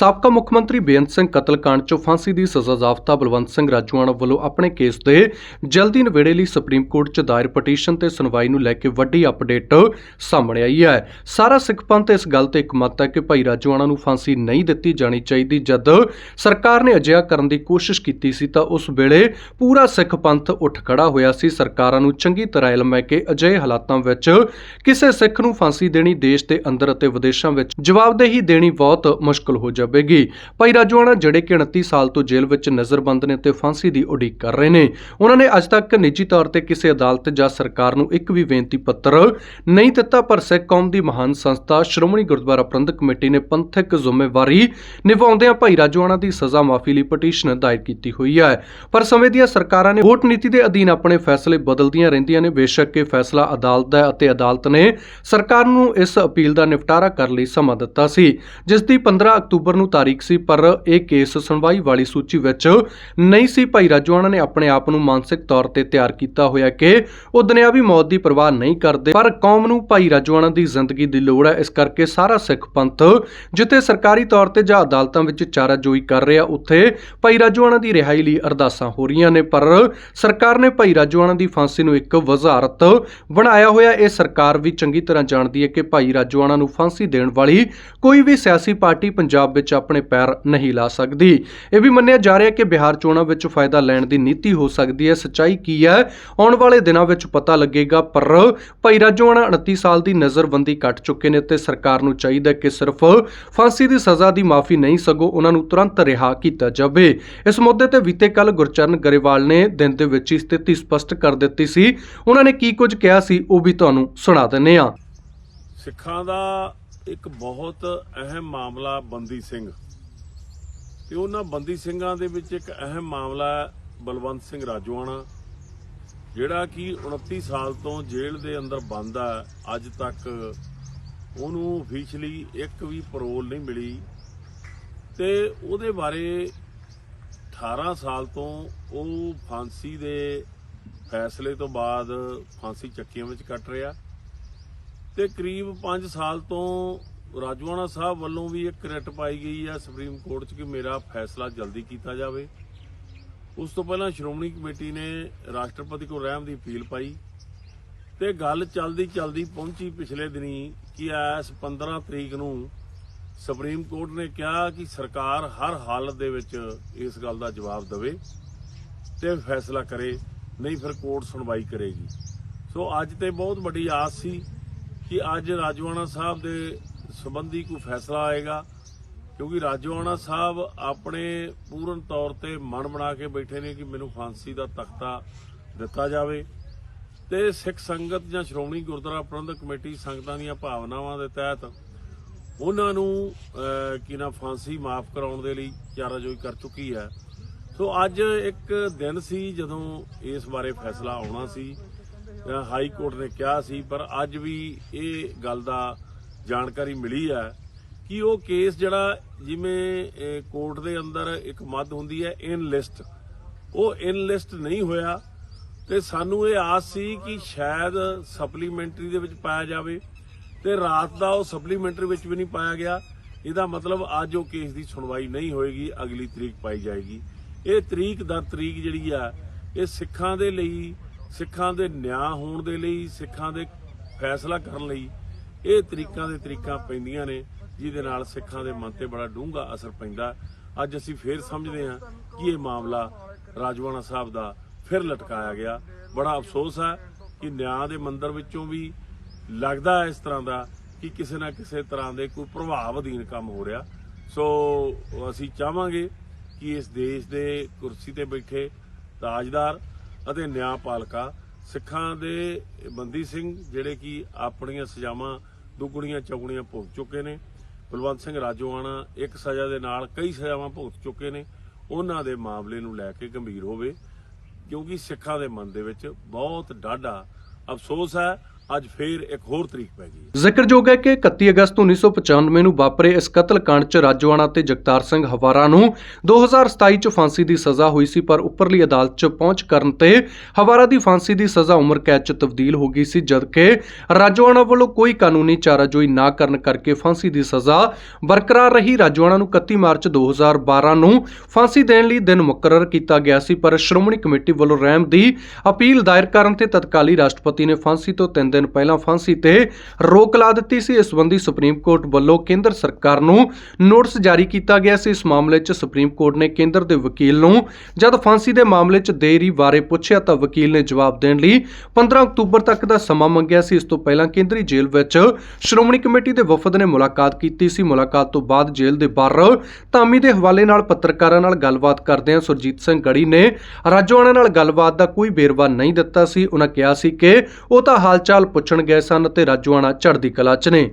ਸਾਬਕਾ ਮੁੱਖ ਮੰਤਰੀ ਬੇਅੰਤ ਸਿੰਘ ਕਤਲकांड 'ਚ ਫਾਂਸੀ ਦੀ ਸਜ਼ਾ ਜ਼ਾਬਤਾ ਬਲਵੰਤ ਸਿੰਘ ਰਾਜੂਆਣਾ ਵੱਲੋਂ ਆਪਣੇ ਕੇਸ ਦੇ ਜਲਦੀ ਨਿਬੇੜੇ ਲਈ ਸੁਪਰੀਮ ਕੋਰਟ 'ਚ ਦਾਇਰ ਪਟੀਸ਼ਨ ਤੇ ਸੁਣਵਾਈ ਨੂੰ ਲੈ ਕੇ ਵੱਡੀ ਅਪਡੇਟ ਸਾਹਮਣੇ ਆਈ ਹੈ। ਸਾਰਾ ਸਿੱਖ ਪੰਥ ਇਸ ਗੱਲ ਤੇ ਇਕਮਤ ਹੈ ਕਿ ਭਾਈ ਰਾਜੂਆਣਾ ਨੂੰ ਫਾਂਸੀ ਨਹੀਂ ਦਿੱਤੀ ਜਾਣੀ ਚਾਹੀਦੀ। ਜਦ ਸਰਕਾਰ ਨੇ ਅਜਿਹਾ ਕਰਨ ਦੀ ਕੋਸ਼ਿਸ਼ ਕੀਤੀ ਸੀ ਤਾਂ ਉਸ ਵੇਲੇ ਪੂਰਾ ਸਿੱਖ ਪੰਥ ਉੱਠ ਖੜਾ ਹੋਇਆ ਸੀ। ਸਰਕਾਰਾਂ ਨੂੰ ਚੰਗੀ ਤਰ੍ਹਾਂ ਇਲਮ ਹੈ ਕਿ ਅਜਿਹੇ ਹਾਲਾਤਾਂ ਵਿੱਚ ਕਿਸੇ ਸਿੱਖ ਨੂੰ ਫਾਂਸੀ ਦੇਣੀ ਦੇਸ਼ ਦੇ ਅੰਦਰ ਅਤੇ ਵਿਦੇਸ਼ਾਂ ਵਿੱਚ ਜਵਾਬਦੇਹੀ ਦੇਣੀ ਬਹੁਤ ਮੁਸ਼ਕਲ ਹੋ ਜਾਵੇਗੀ। ਭਾਈ ਰਾਜੂਆਣਾ ਜਿਹੜੇ ਕਿ 29 ਸਾਲ ਤੋਂ ਜੇਲ੍ਹ ਵਿੱਚ ਨਜ਼ਰਬੰਦ ਨੇ ਤੇ ਫਾਂਸੀ ਦੀ ਉਡੀਕ ਕਰ ਰਹੇ ਨੇ ਉਹਨਾਂ ਨੇ ਅੱਜ ਤੱਕ ਨਿੱਜੀ ਤੌਰ ਤੇ ਕਿਸੇ ਅਦਾਲਤ ਜਾਂ ਸਰਕਾਰ ਨੂੰ ਇੱਕ ਵੀ ਬੇਨਤੀ ਪੱਤਰ ਨਹੀਂ ਦਿੱਤਾ, ਪਰ ਸਿੱਖ ਕੌਮ ਦੀ ਮਹਾਨ ਸੰਸਥਾ ਸ਼੍ਰੋਮਣੀ ਗੁਰਦੁਆਰਾ ਪ੍ਰਬੰਧਕ ਕਮੇਟੀ ਨੇ ਪੰਥਕ ਜ਼ਿੰਮੇਵਾਰੀ ਨਿਭਾਉਂਦਿਆਂ ਭਾਈ ਰਾਜੂਆਣਾ ਦੀ ਸਜ਼ਾ ਮਾਫੀ ਲਈ ਪਟੀਸ਼ਨ ਦਾਇਰ ਕੀਤੀ ਹੋਈ ਹੈ। ਪਰ ਸਮੇਂ ਦੀਆਂ ਸਰਕਾਰਾਂ ਨੇ ਵੋਟ ਨੀਤੀ ਦੇ ਅਧੀਨ ਆਪਣੇ ਫੈਸਲੇ ਬਦਲਦੀਆਂ ਰਹਿੰਦੀਆਂ ਨੇ। ਬੇਸ਼ੱਕ ਇਹ ਫੈਸਲਾ ਅਦਾਲਤ ਦਾ ਹੈ ਅਤੇ ਅਦਾਲਤ ਨੇ ਸਰਕਾਰ ਨੂੰ ਇਸ ਅਪੀਲ ਦਾ ਨਿਪਟਾਰਾ ਕਰਨ ਲਈ ਸਮਾਂ ਦਿੱਤਾ ਸੀ, ਜਿਸ ਦੀ 15 ਅਕਤੂਬਰ ਨੂੰ ਤਾਰੀਖ ਸੀ, ਪਰ ਇਹ ਕੇਸ ਸੁਣਵਾਈ ਵਾਲੀ ਸੂਚੀ ਵਿੱਚ ਨਹੀਂ ਸੀ। ਭਾਈ ਰਾਜੂਆਣਾ ਨੇ ਆਪਣੇ ਆਪ ਨੂੰ ਮਾਨਸਿਕ ਤੌਰ ਤੇ ਤਿਆਰ ਕੀਤਾ ਹੋਇਆ ਕਿ ਉਹ ਦੁਨਿਆਵੀ ਮੌਤ ਦੀ ਪਰਵਾਹ ਨਹੀਂ ਕਰਦੇ, ਪਰ ਕੌਮ ਨੂੰ ਭਾਈ ਰਾਜੂਆਣਾ ਦੀ ਜ਼ਿੰਦਗੀ ਦੀ ਲੋੜ ਹੈ। ਇਸ ਕਰਕੇ ਸਾਰਾ ਸਿੱਖ ਪੰਥ, ਜਿੱਥੇ ਸਰਕਾਰੀ ਤੌਰ ਤੇ ਜਾਂ ਅਦਾਲਤਾਂ ਵਿੱਚ ਚਾਰਾਜੋਈ ਕਰ ਰਿਹਾ, ਉੱਥੇ ਭਾਈ ਰਾਜੂਆਣਾ ਦੀ ਰਿਹਾਈ ਲਈ ਅਰਦਾਸਾਂ ਹੋ ਰਹੀਆਂ ਨੇ। ਪਰ ਸਰਕਾਰ ਨੇ ਭਾਈ ਰਾਜੂਆਣਾ ਦੀ ਫਾਂਸੀ ਨੂੰ ਇੱਕ ਵਜ਼ਾਰਤ ਬਣਾਇਆ ਹੋਇਆ। ਇਹ ਸਰਕਾਰ ਵੀ ਚੰਗੀ ਤਰ੍ਹਾਂ ਜਾਣਦੀ ਹੈ ਕਿ ਭਾਈ ਰਾਜੂਆਣਾ ਨੂੰ ਫਾਂਸੀ ਦੇਣ ਵਾਲੀ ਕੋਈ ਵੀ ਸਿਆਸੀ ਪਾਰਟੀ ਪੰਜਾਬ ਵਿੱਚ ਆਪਣੇ ਪੈਰ ਨਹੀਂ ਲਾ ਸਕਦੀ। ਇਹ ਵੀ ਮੰਨਿਆ ਜਾ ਰਿਹਾ ਕਿ ਬਿਹਾਰ ਚੋਣਾਂ ਵਿੱਚ ਫਾਇਦਾ ਲੈਣ ਦੀ ਨੀਤੀ ਹੋ ਸਕਦੀ ਹੈ। ਸੱਚਾਈ ਕੀ ਹੈ? ਆਉਣ ਵਾਲੇ ਦਿਨਾਂ ਵਿੱਚ ਪਤਾ ਲੱਗੇਗਾ, ਪਰ ਭਾਈ ਰਾਜੂਆਣਾ 29 ਸਾਲ ਦੀ ਨਜ਼ਰਬੰਦੀ ਕੱਟ ਚੁੱਕੇ ਨੇ ਤੇ ਸਰਕਾਰ ਨੂੰ ਚਾਹੀਦਾ ਕਿ ਸਿਰਫ ਫਾਂਸੀ ਦੀ ਸਜ਼ਾ ਦੀ ਮਾਫੀ ਨਹੀਂ ਸਗੋਂ ਉਹਨਾਂ ਨੂੰ ਤੁਰੰਤ ਰਿਹਾ ਕੀਤਾ ਜਾਵੇ। ਇਸ ਮੁੱਦੇ ਤੇ ਬੀਤੇ ਕੱਲ ਗੁਰਚਰਨ ਗਰੇਵਾਲ ਨੇ ਦਿਨ ਦੇ ਵਿੱਚ ਹੀ ਸਥਿਤੀ ਸਪਸ਼ਟ ਕਰ ਦਿੱਤੀ ਸੀ। ਉਹਨਾਂ ਨੇ ਕੀ ਕੁਝ ਕਿਹਾ ਸੀ, ਉਹ ਵੀ ਤੁਹਾਨੂੰ ਸੁਣਾ ਦਿੰਨੇ ਆ ਸਿੱਖਾਂ ਦਾ ਇੱਕ ਬਹੁਤ ਅਹਿਮ ਮਾਮਲਾ ਬੰਦੀ ਸਿੰਘ। ਤੇ ਉਹਨਾਂ ਬੰਦੀ ਸਿੰਘਾਂ ਦੇ ਵਿੱਚ ਇੱਕ ਅਹਿਮ ਮਾਮਲਾ ਬਲਵੰਤ ਸਿੰਘ ਰਾਜੋਆਣਾ, ਜਿਹੜਾ ਕਿ 29 ਸਾਲ ਤੋਂ ਜੇਲ੍ਹ ਦੇ ਅੰਦਰ ਬੰਦ ਹੈ। ਅੱਜ ਤੱਕ ਉਹਨੂੰ ਅਫੀਸ਼ੀਅਲੀ ਇੱਕ ਵੀ ਪਰੋਲ ਨਹੀਂ ਮਿਲੀ। ਤੇ ਉਹਦੇ ਬਾਰੇ 18 ਸਾਲ ਤੋਂ ਉਹ ਫਾਂਸੀ ਦੇ ਫੈਸਲੇ ਤੋਂ ਬਾਅਦ ਫਾਂਸੀ ਚੱਕੀਆਂ ਵਿੱਚ ਕੱਟ ਰਿਹਾ। ਤੇ ਕਰੀਬ 5 ਸਾਲ ਤੋਂ ਰਾਜਵਾਨਾ ਸਾਹਿਬ ਵੱਲੋਂ ਵੀ ਇੱਕ ਰਿਟ ਪਾਈ ਗਈ ਹੈ ਸੁਪਰੀਮ ਕੋਰਟ 'ਚ ਕਿ ਮੇਰਾ ਫੈਸਲਾ ਜਲਦੀ ਕੀਤਾ ਜਾਵੇ। ਉਸ ਤੋਂ ਪਹਿਲਾਂ ਸ਼੍ਰੋਮਣੀ ਕਮੇਟੀ ਨੇ ਰਾਸ਼ਟਰਪਤੀ ਕੋਲ ਰਹਿਮ ਦੀ ਅਪੀਲ ਪਾਈ ਤੇ ਗੱਲ ਚਲਦੀ ਚਲਦੀ ਪਹੁੰਚੀ ਪਿਛਲੇ ਦਿਨੀ ਕਿ ਐਸ 15 ਤਰੀਕ ਨੂੰ ਸੁਪਰੀਮ ਕੋਰਟ ਨੇ ਕਿਹਾ ਕਿ ਸਰਕਾਰ ਹਰ ਹਾਲਤ ਦੇ ਵਿੱਚ ਇਸ ਗੱਲ ਦਾ ਜਵਾਬ ਦੇਵੇ ਤੇ ਫੈਸਲਾ ਕਰੇ, ਨਹੀਂ ਫਿਰ ਕੋਰਟ ਸੁਣਵਾਈ ਕਰੇਗੀ। ਸੋ ਅੱਜ ਤੇ ਬਹੁਤ ਵੱਡੀ ਆਸ ਸੀ ਕਿ ਅੱਜ ਰਾਜਵਾਨਾ ਸਾਹਿਬ ਦੇ ਸੰਬੰਧੀ ਕੋਈ ਫੈਸਲਾ ਆਏਗਾ, ਕਿਉਂਕਿ ਰਾਜਵਾਨਾ ਸਾਹਿਬ ਆਪਣੇ ਪੂਰਨ ਤੌਰ ਤੇ ਮਨ ਬਣਾ ਕੇ ਬੈਠੇ ਨੇ ਕਿ ਮੈਨੂੰ ਫਾਂਸੀ ਦਾ ਤਖਤਾ ਦਿੱਤਾ ਜਾਵੇ। ਤੇ ਸਿੱਖ ਸੰਗਤ ਜਾਂ ਸ਼੍ਰੋਮਣੀ ਗੁਰਦੁਆਰਾ ਪ੍ਰਬੰਧਕ ਕਮੇਟੀ ਸੰਗਤਾਂ ਦੀਆਂ ਭਾਵਨਾਵਾਂ ਦੇ ਤਹਿਤ ਉਹਨਾਂ ਨੂੰ ਕੀ ਨਾ ਫਾਂਸੀ ਮਾਫ ਕਰਾਉਣ ਦੇ ਲਈ ਚਾਰਾਜੋਈ ਕਰ ਚੁੱਕੀ ਹੈ। ਸੋ ਅੱਜ ਇੱਕ ਦਿਨ ਸੀ ਜਦੋਂ ਇਸ ਬਾਰੇ ਫੈਸਲਾ ਆਉਣਾ ਸੀ। ਹਾਈ ਕੋਰਟ ਨੇ ਕਿਹਾ ਸੀ, ਪਰ ਅੱਜ ਵੀ ਇਹ ਗੱਲ ਦਾ ਜਾਣਕਾਰੀ ਮਿਲੀ ਹੈ ਕਿ ਉਹ ਕੇਸ ਜਿਹੜਾ ਜਿਵੇਂ ਕੋਰਟ ਦੇ ਅੰਦਰ ਇੱਕ ਮੱਦ ਹੁੰਦੀ ਹੈ ਇਨ ਲਿਸਟ ਉਹ ਇਨ ਲਿਸਟ ਨਹੀਂ ਹੋਇਆ ਤੇ ਸਾਨੂੰ ਇਹ ਆਸ ਸੀ ਕਿ ਸ਼ਾਇਦ ਸਪਲੀਮੈਂਟਰੀ ਦੇ ਵਿੱਚ ਪਾਇਆ ਜਾਵੇ ਤੇ ਰਾਤ ਦਾ ਉਹ ਸਪਲੀਮੈਂਟਰੀ ਵਿੱਚ ਵੀ ਨਹੀਂ ਪਾਇਆ ਗਿਆ। ਇਹਦਾ ਮਤਲਬ ਅੱਜ ਉਹ ਕੇਸ ਦੀ ਸੁਣਵਾਈ ਨਹੀਂ ਹੋਏਗੀ, ਅਗਲੀ ਤਰੀਕ ਪਾਈ ਜਾਏਗੀ। ਇਹ ਤਰੀਕ ਦਰ ਤਰੀਕ ਜਿਹੜੀ ਆ, ਇਹ ਸਿੱਖਾਂ ਦੇ ਲਈ ਸਿੱਖਾਂ ਦੇ ਨਿਆਂ ਹੋਣ ਦੇ ਲਈ, ਸਿੱਖਾਂ ਦੇ ਫੈਸਲਾ ਕਰਨ ਲਈ ਇਹ ਤਰੀਕਾਂ ਦੇ ਤਰੀਕਾਂ ਪੈਂਦੀਆਂ ਨੇ, ਜਿਹਦੇ ਨਾਲ ਸਿੱਖਾਂ ਦੇ ਮਨ ਤੇ ਬੜਾ ਡੂੰਘਾ ਅਸਰ ਪੈਂਦਾ। ਅੱਜ ਅਸੀਂ ਫੇਰ ਸਮਝਦੇ ਹਾਂ ਕਿ ਇਹ ਮਾਮਲਾ ਰਾਜਵਾਨਾ ਸਾਹਿਬ ਦਾ ਫਿਰ ਲਟਕਾਇਆ ਗਿਆ। ਬੜਾ ਅਫਸੋਸ ਹੈ ਕਿ ਨਿਆਂ ਦੇ ਮੰਦਰ ਵਿੱਚੋਂ ਵੀ ਲੱਗਦਾ ਇਸ ਤਰ੍ਹਾਂ ਦਾ ਕਿ ਕਿਸੇ ਨਾ ਕਿਸੇ ਤਰ੍ਹਾਂ ਦੇ ਕੋਈ ਪ੍ਰਭਾਵ ਅਧੀਨ ਕੰਮ ਹੋ ਰਿਹਾ। ਸੋ ਅਸੀਂ ਚਾਹਾਂਗੇ ਕਿ ਇਸ ਦੇਸ਼ ਦੇ ਕੁਰਸੀ ਤੇ ਬੈਠੇ ਤਾਜਦਾਰ ਅਤੇ ਨਿਆਂਪਾਲਕਾ ਸਿੱਖਾਂ ਦੇ ਬੰਦੀ ਸਿੰਘ ਜਿਹੜੇ ਕਿ ਆਪਣੀਆਂ ਸਜ਼ਾਵਾਂ ਦੁੱਗਣੀਆਂ ਚੌਗਣੀਆਂ ਭੁਗਤ ਚੁੱਕੇ ਨੇ। ਬਲਵੰਤ ਸਿੰਘ ਰਾਜੋਆਣਾ ਇੱਕ ਸਜ਼ਾ ਦੇ ਨਾਲ ਕਈ ਸਜ਼ਾਵਾਂ ਭੁਗਤ ਚੁੱਕੇ ਨੇ। ਉਹਨਾਂ ਦੇ ਮਾਮਲੇ ਨੂੰ ਲੈ ਕੇ ਗੰਭੀਰ ਹੋਵੇ, ਕਿਉਂਕਿ ਸਿੱਖਾਂ ਦੇ ਮਨ ਦੇ ਵਿੱਚ ਬਹੁਤ ਡਾਢਾ ਅਫਸੋਸ ਹੈ। ਅੱਜ ਫੇਰ ਇੱਕ ਹੋਰ ਤਰੀਕ ਪੈ ਗਈ ਹੈ। ਜ਼ਿਕਰਯੋਗ ਹੈ ਕਿ 31 ਅਗਸਤ 1995 ਨੂੰ ਵਾਪਰੇ ਇਸ ਕਤਲकांड 'ਚ ਰਾਜੋਆਣਾ ਤੇ ਜਗਤਾਰ ਸਿੰਘ ਹਵਾਰਾ ਨੂੰ 2027 'ਚ ਫਾਂਸੀ ਦੀ ਸਜ਼ਾ ਹੋਈ ਸੀ, ਪਰ ਉੱਪਰਲੀ ਅਦਾਲਤ 'ਚ ਪਹੁੰਚ ਕਰਨ ਤੇ ਹਵਾਰਾ ਦੀ ਫਾਂਸੀ ਦੀ ਸਜ਼ਾ ਉਮਰ ਕੈਦ 'ਚ ਤਬਦੀਲ ਹੋ ਗਈ ਸੀ, ਜਦਕਿ ਰਾਜੋਆਣਾ ਵੱਲੋਂ ਕੋਈ ਕਾਨੂੰਨੀ ਚਾਰਾਜੋਈ ਨਾ ਕਰਨ ਕਰਕੇ ਫਾਂਸੀ ਦੀ ਸਜ਼ਾ ਬਰਕਰਾਰ ਰਹੀ ਰਾਜੋਆਣਾ ਨੂੰ 31 ਮਾਰਚ 2012 ਨੂੰ ਫਾਂਸੀ ਦੇਣ ਲਈ ਦਿਨ ਮੁਕਰਰ ਕੀਤਾ ਗਿਆ ਸੀ, ਪਰ ਸ਼੍ਰੋਮਣੀ ਕਮੇਟੀ ਵੱਲੋਂ ਰਹਿਮ ਦੀ ਅਪੀਲ ਦਾਇਰ ਕਰਨ ਤੇ ਤਤਕਾਲੀ ਰਾਸ਼ਟਰਪਤੀ ਨੇ ਫਾਂਸੀ ਤੋਂ 3 ਦਿਨ ਪਹਿਲਾਂ ਫਾਂਸੀ ਤੇ ਰੋਕ ਲਾ ਦਿੱਤੀ ਸੀ। ਇਸ ਸੰਬੰਧੀ ਸੁਪਰੀਮ ਕੋਰਟ ਵੱਲੋਂ ਕੇਂਦਰ ਸਰਕਾਰ ਨੂੰ ਨੋਟਿਸ ਜਾਰੀ ਕੀਤਾ ਗਿਆ ਸੀ। ਇਸ ਮਾਮਲੇ 'ਚ ਸੁਪਰੀਮ ਕੋਰਟ ਨੇ ਕੇਂਦਰ ਦੇ ਵਕੀਲ ਨੂੰ ਜਦ ਫਾਂਸੀ ਦੇ ਮਾਮਲੇ 'ਚ ਦੇਰੀ ਬਾਰੇ ਪੁੱਛਿਆ ਤਾਂ ਵਕੀਲ ਨੇ ਜਵਾਬ ਦੇਣ ਲਈ 15 ਅਕਤੂਬਰ ਤੱਕ ਦਾ ਸਮਾਂ ਮੰਗਿਆ ਸੀ। ਇਸ ਤੋਂ ਪਹਿਲਾਂ ਕੇਂਦਰੀ ਜੇਲ੍ਹ ਵਿੱਚ ਸ਼੍ਰੋਮਣੀ ਕਮੇਟੀ ਦੇ ਵਫਦ ਨੇ ਮੁਲਾਕਾਤ ਕੀਤੀ ਸੀ। ਮੁਲਾਕਾਤ ਤੋਂ ਬਾਅਦ ਜੇਲ੍ਹ ਦੇ ਬਾਹਰ ਧਾਮੀ ਦੇ ਹਵਾਲੇ ਨਾਲ ਪੱਤਰਕਾਰਾਂ ਨਾਲ ਗੱਲਬਾਤ ਕਰਦਿਆਂ ਸੁਰਜੀਤ ਸਿੰਘ ਗੜੀ ਨੇ ਰਾਜੋਆਣਾ ਨਾਲ ਗੱਲਬਾਤ ਦਾ ਕੋਈ ਵੇਰਵਾ ਨਹੀਂ ਦਿੱਤਾ ਸੀ। ਉਹਨਾਂ ਕਿਹਾ ਸੀ ਕਿ ਉਹ ਤਾਂ ਹਾਲਚਾਲ ਪੁੱਛਣ ਗਏ ਸਨ ਅਤੇ ਰਾਜੋਆਣਾ ਚੜ੍ਹਦੀ ਕਲਾ 'ਚ ਨੇ।